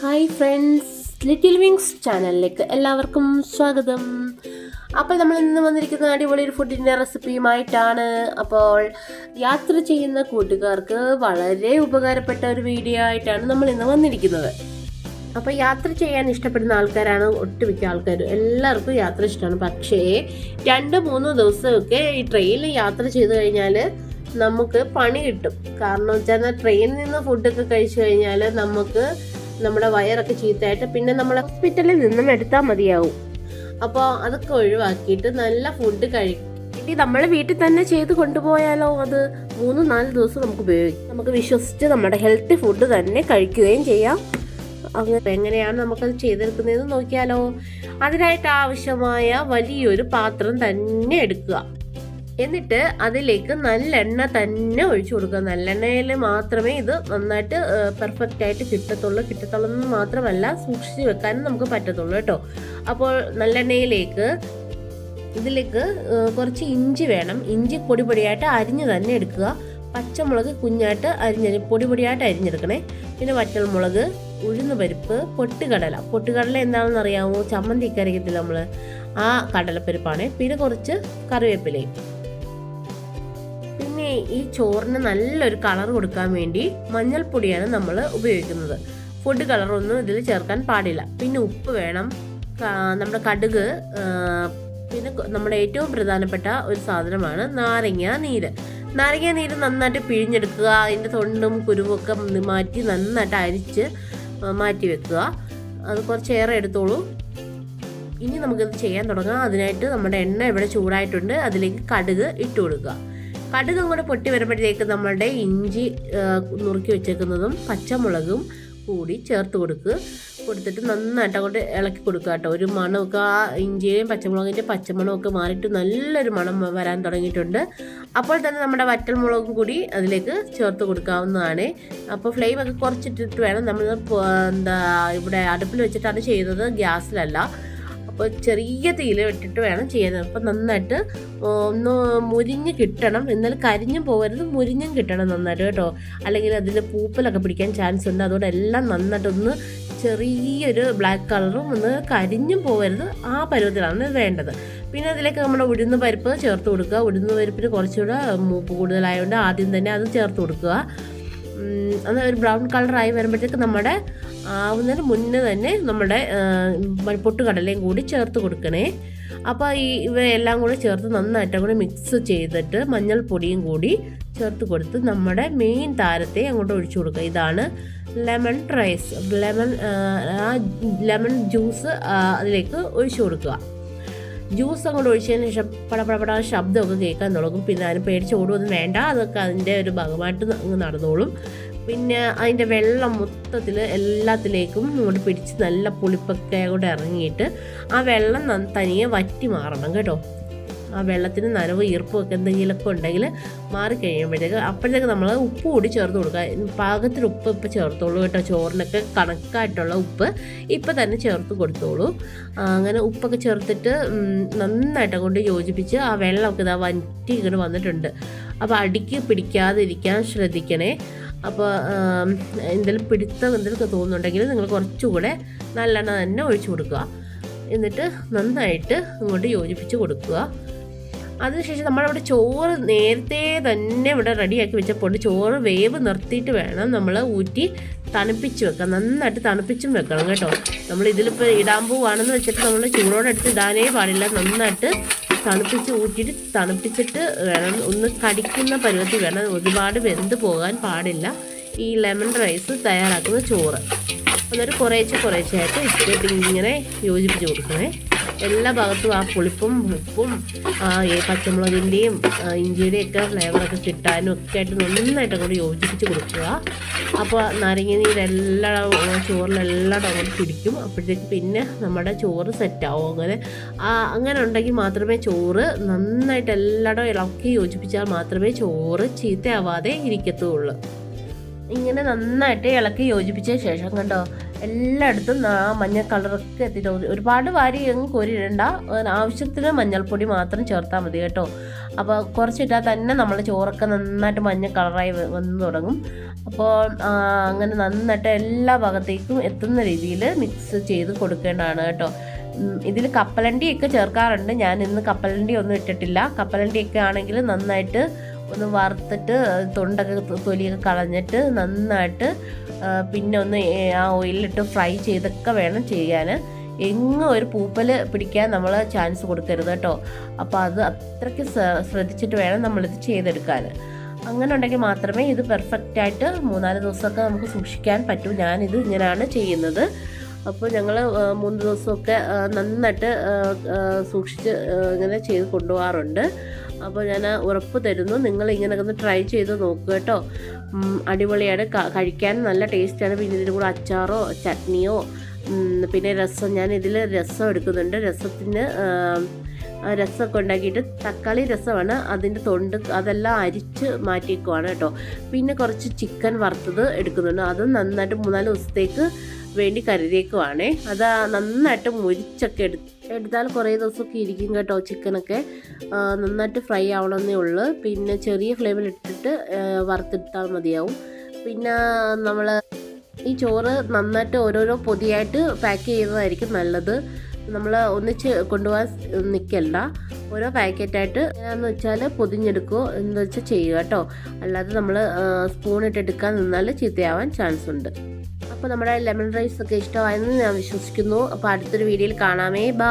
Hi friends little wings ചാനലിലേക്ക് എല്ലാവർക്കും സ്വാഗതം. അപ്പോൾ നമ്മൾ ഇന്ന് വന്നിരിക്കുന്ന അടിപൊളി ഒരു ഫുഡിന്റെ റെസിപ്പിയുമായിട്ടാണ് അപ്പോൾ യാത്ര ചെയ്യുന്ന കൂട്ടുകാർക്ക് വളരെ ഉപകാരപ്പെട്ട ഒരു വീഡിയോ ആയിട്ടാണ് നമ്മൾ ഇന്ന് വന്നിരിക്കുന്നത്. അപ്പോൾ യാത്ര ചെയ്യാൻ ഇഷ്ടപ്പെടുന്ന ആൾക്കാരാണ് ഒട്ടുമിക്ക ആൾക്കാരും. എല്ലാവർക്കും യാത്ര ഇഷ്ടമാണ്. പക്ഷേ രണ്ട് മൂന്ന് ദിവസമൊക്കെ ഈ ട്രെയിനിൽ യാത്ര ചെയ്ത് കഴിഞ്ഞാൽ നമുക്ക് പണി കിട്ടും. കാരണം വെച്ചാൽ ട്രെയിനിൽ നിന്ന് ഫുഡൊക്കെ കഴിച്ചു കഴിഞ്ഞാൽ നമുക്ക് നമ്മുടെ വയറൊക്കെ ചീത്തയായിട്ട് പിന്നെ നമ്മൾ ഹോസ്പിറ്റലിൽ നിന്നും എടുത്താൽ മതിയാവും. അപ്പോൾ അതൊക്കെ ഒഴിവാക്കിയിട്ട് നല്ല ഫുഡ് കഴിക്കും. നമ്മൾ വീട്ടിൽ തന്നെ ചെയ്ത് കൊണ്ടുപോയാലോ? അത് മൂന്ന് നാല് ദിവസം നമുക്ക് ഉപയോഗിക്കാം നമുക്ക് വിശ്വസിച്ച് നമ്മുടെ ഹെൽത്തി ഫുഡ് തന്നെ കഴിക്കുകയും ചെയ്യാം. അങ്ങനെ എങ്ങനെയാണ് നമുക്കത് ചെയ്തെടുക്കുന്നതെന്ന് നോക്കിയാലോ? അതിനായിട്ട് ആവശ്യമായ വലിയൊരു പാത്രം തന്നെ എടുക്കുക. എന്നിട്ട് അതിലേക്ക് നല്ലെണ്ണ തന്നെ ഒഴിച്ചു കൊടുക്കുക. നല്ലെണ്ണയിൽ മാത്രമേ ഇത് നന്നായിട്ട് പെർഫെക്റ്റ് ആയിട്ട് കിട്ടത്തുള്ളൂ. കിട്ടത്തുള്ളൂ എന്ന് മാത്രമല്ല സൂക്ഷിച്ചു വെക്കാനും നമുക്ക് പറ്റത്തുള്ളൂ കേട്ടോ. അപ്പോൾ നല്ലെണ്ണയിലേക്ക് ഇതിലേക്ക് കുറച്ച് ഇഞ്ചി വേണം. ഇഞ്ചി പൊടി പൊടിയായിട്ട് അരിഞ്ഞ് തന്നെ എടുക്കുക. പച്ചമുളക് കുഞ്ഞായിട്ട് അരിഞ്ഞ് പൊടി പൊടിയായിട്ട് അരിഞ്ഞെടുക്കണേ. പിന്നെ വറ്റൽമുളക് ഉഴുന്ന് പരിപ്പ് പൊട്ടുകടല. പൊട്ടുകടല എന്താണെന്ന് അറിയാമോ ചമ്മന്തിക്ക് അരയ്ക്കത്തില്ല നമ്മൾ ആ കടലപ്പരിപ്പാണ്. പിന്നെ കുറച്ച് കറിവേപ്പിലയും. ഈ ചോറിന് നല്ലൊരു കളർ കൊടുക്കാൻ വേണ്ടി മഞ്ഞൾപ്പൊടിയാണ് നമ്മൾ ഉപയോഗിക്കുന്നത്. ഫുഡ് കളറൊന്നും ഇതിൽ ചേർക്കാൻ പാടില്ല. പിന്നെ ഉപ്പ് വേണം. നമ്മുടെ കടുക് പിന്നെ നമ്മുടെ ഏറ്റവും പ്രധാനപ്പെട്ട ഒരു സാധനമാണ് നാരങ്ങ നീര്. നാരങ്ങ നീര് നന്നായിട്ട് പിഴിഞ്ഞെടുക്കുക അതിന്റെ തൊണ്ടും കുരുവൊക്കെ മാറ്റി നന്നായിട്ട് അരിച്ച് മാറ്റി വെക്കുക. അത് കുറച്ചേറെ എടുത്തോളൂ. ഇനി നമുക്കിത് ചെയ്യാൻ തുടങ്ങാം. അതിനായിട്ട് നമ്മുടെ എണ്ണ ഇവിടെ ചൂടായിട്ടുണ്ട്. അതിലേക്ക് കടുക് ഇട്ട് കൊടുക്കുക. കടുക് അങ്ങോട്ട് പൊട്ടി വരുമ്പോഴത്തേക്ക് നമ്മളുടെ ഇഞ്ചി നുറുക്കി വെച്ചേക്കുന്നതും പച്ചമുളകും കൂടി ചേർത്ത് കൊടുക്കുക കൊടുത്തിട്ട് നന്നായിട്ട് അങ്ങോട്ട് ഇളക്കി കൊടുക്കുക കേട്ടോ. ഒരു മണമൊക്കെ ആ ഇഞ്ചിയും പച്ചമുളകിന്റെ പച്ചമണമൊക്കെ മാറിയിട്ട് നല്ലൊരു മണം വരാൻ തുടങ്ങിയിട്ടുണ്ട്. അപ്പോൾ തന്നെ നമ്മുടെ വറ്റൽമുളകും കൂടി അതിലേക്ക് ചേർത്ത് കൊടുക്കാവുന്നതാണ്. അപ്പോൾ ഫ്ലെയിം ഒക്കെ കുറച്ചിട്ടിട്ട് വേണം. നമ്മൾ എന്താ ഇവിടെ അടുപ്പിൽ വെച്ചിട്ടാണ് ചെയ്യുന്നത് ഗ്യാസിലല്ല. അപ്പോൾ ചെറിയ തീയിൽ ഇട്ടിട്ട് വേണം ചെയ്യാൻ. അപ്പോൾ നന്നായിട്ട് ഒന്ന് മുരിഞ്ഞ് കിട്ടണം. എന്നാലും കരിഞ്ഞും പോകരുത് മുരിഞ്ഞും കിട്ടണം നന്നായിട്ട് കേട്ടോ. അല്ലെങ്കിൽ അതിൽ പൂപ്പലൊക്കെ പിടിക്കാൻ ചാൻസ് ഉണ്ട്. അതുകൊണ്ട് എല്ലാം നന്നായിട്ടൊന്ന് ചെറിയൊരു ബ്ലാക്ക് കളറും ഒന്ന് കരിഞ്ഞും പോകരുത്. ആ പരുവത്തിലാണ് വേണ്ടത്. പിന്നെ അതിലേക്ക് നമ്മൾ ഉഴുന്ന പരിപ്പ് ചേർത്ത് കൊടുക്കുക. ഉഴുന്ന പരിപ്പിന് കുറച്ചുകൂടെ മൂപ്പ് കൂടുതലായതുകൊണ്ട് ആദ്യം തന്നെ അത് ചേർത്ത് കൊടുക്കുക. അത് ഒരു ബ്രൗൺ കളറായി വരുമ്പോഴത്തേക്ക് നമ്മുടെ ആവുന്നതിന് മുന്നേ തന്നെ നമ്മുടെ പൊട്ടുകടലയും കൂടി ചേർത്ത് കൊടുക്കണേ. അപ്പോൾ ഈ ഇവയെല്ലാം കൂടി ചേർത്ത് നന്നായിട്ട് കൂടി മിക്സ് ചെയ്തിട്ട് മഞ്ഞൾപ്പൊടിയും കൂടി ചേർത്ത് കൊടുത്ത് നമ്മുടെ മെയിൻ താരത്തെ അങ്ങോട്ട് ഒഴിച്ചു കൊടുക്കുക. ഇതാണ് ലെമൺ റൈസ് ലെമൺ ആ ലെമൺ ജ്യൂസ് അതിലേക്ക് ഒഴിച്ചു കൊടുക്കുക. ജ്യൂസ് അങ്ങോട്ട് ഒഴിച്ചതിന് ശേഷം പടപടപട ശബ്ദമൊക്കെ കേൾക്കാൻ തുടങ്ങും. പിന്നെ അതിന് പേടിച്ച് ഓടുമൊന്നും വേണ്ട. അതൊക്കെ അതിന്റെ ഒരു ഭാഗമായിട്ട് അങ്ങ് നടന്നോളും. പിന്നെ അതിന്റെ വെള്ളം മൊത്തത്തിൽ എല്ലാത്തിലേക്കും അങ്ങോട്ട് പിടിച്ച് നല്ല പുളിപ്പൊക്കെ കൂടെ ഇറങ്ങിയിട്ട് ആ വെള്ളം തനിയെ വറ്റി മാറണം കേട്ടോ. ആ വെള്ളത്തിന് നനവ് ഈർപ്പും ഒക്കെ എന്തെങ്കിലുമൊക്കെ ഉണ്ടെങ്കിൽ മാറി കഴിയുമ്പോഴത്തേക്ക് അപ്പോഴത്തേക്ക് നമ്മൾ ഉപ്പ് കൂടി ചേർത്ത് കൊടുക്കുക. പാകത്തിന് ഉപ്പ് ഇപ്പം ചേർത്തോളൂ കേട്ടോ. ചോറിനൊക്കെ കണക്കായിട്ടുള്ള ഉപ്പ് ഇപ്പം തന്നെ ചേർത്ത് കൊടുത്തോളൂ. അങ്ങനെ ഉപ്പൊക്കെ ചേർത്തിട്ട് നന്നായിട്ട് കൊണ്ട് യോജിപ്പിച്ച് ആ വെള്ളമൊക്കെ ഇതാ വറ്റി ഇങ്ങോട്ട് വന്നിട്ടുണ്ട്. അപ്പോൾ അടിക്ക് പിടിക്കാതിരിക്കാൻ ശ്രദ്ധിക്കണേ. അപ്പോൾ എന്തെങ്കിലും പിടുത്തം എന്തെങ്കിലും തോന്നുന്നുണ്ടെങ്കിൽ നിങ്ങൾ കുറച്ചുകൂടെ നല്ലെണ്ണ തന്നെ ഒഴിച്ചു കൊടുക്കുക. എന്നിട്ട് നന്നായിട്ട് ഇങ്ങോട്ട് യോജിപ്പിച്ച് കൊടുക്കുക. അതിനുശേഷം നമ്മളവിടെ ചോറ് നേരത്തെ തന്നെ ഇവിടെ റെഡിയാക്കി വെച്ചപ്പോൾ ചോറ് വേവ് നിർത്തിയിട്ട് വേണം നമ്മൾ ഊറ്റി തണുപ്പിച്ച് വെക്കാം നന്നായിട്ട് തണുപ്പിച്ചും വെക്കണം കേട്ടോ. നമ്മൾ ഇതിലിപ്പോൾ ഇടാൻ പോവാണെന്ന് വെച്ചിട്ട് നമ്മൾ ചൂടോടെ എടുത്ത് ഇടാനേ പാടില്ല. നന്നായിട്ട് തണുപ്പിച്ച് ഊറ്റിയിട്ട് തണുപ്പിച്ചിട്ട് വേണം. ഒന്ന് കടിക്കുന്ന പരുവത്തിൽ വേണം. ഒരുപാട് വെന്ത് പോകാൻ പാടില്ല. ഈ ലെമൺ റൈസ് തയ്യാറാക്കുന്ന ചോറ്. എന്നിട്ട് കുറേശ്ശെ കുറേശ്ശെയായിട്ട് ആയിട്ട് ഇങ്ങനെ യോജിപ്പിച്ച് കൊടുക്കണേ. എല്ലാ ഭാഗത്തും ആ പുളിപ്പും ഉപ്പും പച്ചമുളകിന്റെയും ഇഞ്ചിയുടെയും ഒക്കെ ഫ്ലേവറൊക്കെ കിട്ടാനും ഒക്കെ ആയിട്ട് നന്നായിട്ട് അങ്ങോട്ട് യോജിപ്പിച്ച് കൊടുക്കുക. അപ്പോൾ നാരങ്ങ നീരെല്ലാം ചോറിലെല്ലാം അങ്ങോട്ട് പിടിക്കും. അപ്പോഴത്തേക്ക് പിന്നെ നമ്മുടെ ചോറ് സെറ്റാവും. അങ്ങനെ അങ്ങനെ ഉണ്ടെങ്കിൽ മാത്രമേ ചോറ് നന്നായിട്ട് എല്ലായിടവും ഇളക്കി യോജിപ്പിച്ചാൽ മാത്രമേ ചോറ് ചീത്തയാവാതെ ഇരിക്കത്തുള്ളൂ. ഇങ്ങനെ നന്നായിട്ട് ഇളക്കി യോജിപ്പിച്ച ശേഷം കണ്ടോ എല്ലായിടത്തും ആ മഞ്ഞ കളറൊക്കെ എത്തിയിട്ട് ഒരു- ഒരുപാട് വാരി അങ്ങ് കോരിയിടണ്ട. ആവശ്യത്തിന് മഞ്ഞൾപ്പൊടി മാത്രം ചേർത്താൽ മതി കേട്ടോ. അപ്പോൾ കുറച്ചിട്ടാൽ തന്നെ നമ്മൾ ചോറൊക്കെ നന്നായിട്ട് മഞ്ഞ കളറായി വന്ന് തുടങ്ങും. അപ്പോൾ അങ്ങനെ നന്നായിട്ട് എല്ലാ ഭാഗത്തേക്കും എത്തുന്ന രീതിയിൽ മിക്സ് ചെയ്ത് കൊടുക്കേണ്ടതാണ് കേട്ടോ. ഇതിൽ കപ്പലണ്ടിയൊക്കെ ചേർക്കാറുണ്ട്. ഞാൻ ഇന്ന് കപ്പലണ്ടി ഒന്നും ഇട്ടിട്ടില്ല. കപ്പലണ്ടിയൊക്കെ ആണെങ്കിൽ നന്നായിട്ട് ഒന്ന് വറുത്തിട്ട് തൊണ്ടൊക്കെ തൊലിയൊക്കെ കളഞ്ഞിട്ട് നന്നായിട്ട് പിന്നെ ഒന്ന് ആ ഓയിലിട്ട് ഫ്രൈ ചെയ്തൊക്കെ വേണം ചെയ്യാൻ. എങ്ങും ഒരു പൂപ്പൽ പിടിക്കാൻ നമ്മൾ ചാൻസ് കൊടുക്കരുത് കേട്ടോ. അപ്പോൾ അത് അത്രയ്ക്ക് ശ്രദ്ധിച്ചിട്ട് വേണം നമ്മളിത് ചെയ്തെടുക്കാൻ. അങ്ങനെ ഉണ്ടെങ്കിൽ മാത്രമേ ഇത് പെർഫെക്റ്റ് ആയിട്ട് മൂന്നാൽ ദിവസമൊക്കെ നമുക്ക് സൂക്ഷിക്കാൻ പറ്റൂ. ഞാനിത് ഇങ്ങനെയാണ് ചെയ്യുന്നത്. അപ്പോൾ ഞങ്ങൾ മൂന്ന് ദിവസമൊക്കെ നന്നായിട്ട് സൂക്ഷിച്ച് ഇങ്ങനെ ചെയ്ത് കൊണ്ടുപോകാറുണ്ട്. അപ്പോൾ ഞാൻ ഉറപ്പ് തരുന്നു. നിങ്ങൾ ഇങ്ങനെയൊക്കെ ഒന്ന് ട്രൈ ചെയ്ത് നോക്കുക കേട്ടോ. അടിപൊളിയാണ്. കഴിക്കാൻ നല്ല ടേസ്റ്റാണ് പിന്നെ ഇതിന്റെ കൂടെ അച്ചാറോ ചട്നിയോ പിന്നെ രസം. ഞാൻ ഇതിൽ രസം എടുക്കുന്നുണ്ട്. രസത്തിന് രസമൊക്കെ ഉണ്ടാക്കിയിട്ട് തക്കാളി രസമാണ്. അതിന്റെ തൊണ്ട് അതെല്ലാം അരിച്ച് മാറ്റിയേക്കുവാണ് കേട്ടോ. പിന്നെ കുറച്ച് ചിക്കൻ വറുത്തത് എടുക്കുന്നുണ്ട്. അത് നന്നായിട്ട് മൂന്നാൽ ദിവസത്തേക്ക് വേണ്ടി കരുതിയേക്കുവാണേ. അത് നന്നായിട്ട് മുരിച്ചൊക്കെ എടു എടുത്താൽ കുറേ ദിവസമൊക്കെ ഇരിക്കും കേട്ടോ ചിക്കനൊക്കെ. നന്നായിട്ട് ഫ്രൈ ആവണമെന്നേ ഉള്ളൂ. പിന്നെ ചെറിയ ഫ്ലെയിമിൽ ഇട്ടിട്ട് വറുത്തെടുത്താൽ മതിയാവും. പിന്നെ നമ്മൾ ഈ ചോറ് നന്നായിട്ട് ഓരോരോ പൊതിയായിട്ട് പാക്ക് ചെയ്യുന്നതായിരിക്കും നല്ലത്. നമ്മൾ ഒന്നിച്ച് കൊണ്ടുപോകാൻ നിൽക്കണ്ട ഓരോ പാക്കറ്റായിട്ട് എന്താണെന്ന് വെച്ചാൽ പൊതിഞ്ഞെടുക്കുകയോ എന്ന് വെച്ചാൽ ചെയ്യുക കേട്ടോ. അല്ലാതെ നമ്മൾ സ്പൂൺ ഇട്ട് എടുക്കാൻ നിന്നാൽ ചീത്തയാവാൻ ചാൻസ് ഉണ്ട്. അപ്പോൾ നമ്മുടെ ലെമൺ റൈസ് ഒക്കെ ഇഷ്ടമായെന്ന് ഞാൻ വിശ്വസിക്കുന്നു. അപ്പോൾ അടുത്തൊരു വീഡിയോയിൽ കാണാമേ. ബാ